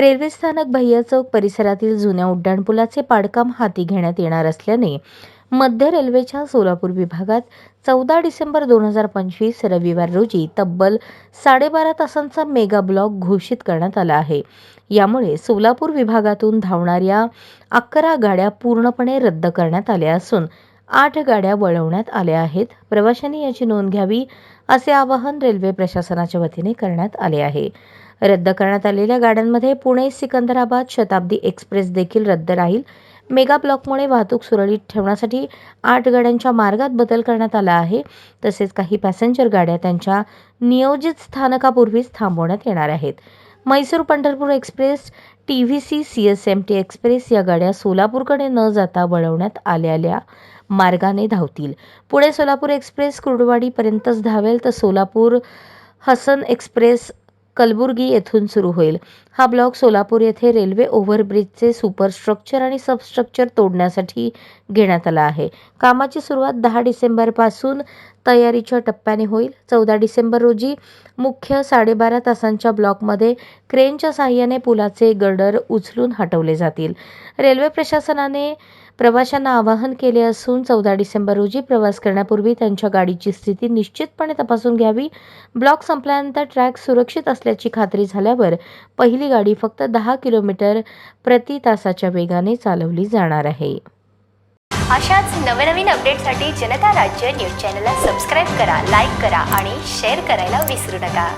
Railway स्थानक भैया चौक परिसरातील जुन्या उड्डाणपुलाचे पाडकाम हाती घेण्यात येणार असल्याने मध्य रेल्वेच्या सोलापूर विभागात चौदा डिसेंबर दोन हजार पंचवीस रविवार रोजी तब्बल साडेबारा तासांचा मेगा ब्लॉक घोषित करण्यात आला आहे. यामुळे सोलापूर विभागातून धावणाऱ्या अकरा गाड्या पूर्णपणे रद्द करण्यात आल्या असून आठ गाड्या वळवण्यात आल्या आहेत. प्रवाशांनी याची नोंद घ्यावी असे आवाहन रेल्वे प्रशासनाच्या वतीने करण्यात आले आहे. रद्द करण्यात आलेल्या गाड्यांमध्ये पुणे सिकंदराबाद शताब्दी एक्सप्रेस देखील रद्द राहील. मेगा ब्लॉकमुळे वाहतूक सुरळीत ठेवण्यासाठी आठ गाड्यांच्या मार्गात बदल करण्यात आला आहे. तसेच काही पॅसेंजर गाड्या त्यांच्या नियोजित स्थानकापूर्वीच थांबवण्यात येणार आहेत. Mysore Pandharpur express T V C C S M T express या गाड्या सोलापूरकडे न जाता वळवण्यात आलेल्या मार्गाने धावतील. पुणे सोलापूर एक्सप्रेस कुर्डवाडीपर्यंतच धावेल तर सोलापूर हसन एक्सप्रेस कलबुर्गी येथून सुरू होईल. हा ब्लॉक सोलापूर येथे रेल्वे ओव्हरब्रिजचे सुपरस्ट्रक्चर आणि सबस्ट्रक्चर तोडण्यासाठी घेण्यात आला आहे. कामाची सुरुवात दहा डिसेंबरपासून तयारीच्या टप्प्याने होईल. चौदा डिसेंबर रोजी मुख्य साडेबारा तासांच्या ब्लॉकमध्ये क्रेनच्या साहाय्याने पुलाचे गर्डर उचलून हटवले जातील. रेल्वे प्रशासनाने प्रवाशांना आवाहन केले असून चौदा डिसेंबर रोजी प्रवास करण्यापूर्वी त्यांच्या गाडीची स्थिती निश्चितपणे तपासून घ्यावी. ब्लॉक संपल्यानंतर ट्रॅक सुरक्षित असल्याची खात्री झाल्यावर पहिली गाडी फक्त दहा किलोमीटर प्रति तासाच्या वेगाने चालवली जाणार आहे. अशाच नवनवीन अपडेटसाठी जनता राज्य न्यूज चॅनलला सबस्क्राईब करा लाईक करा आणि शेअर करायला विसरू नका.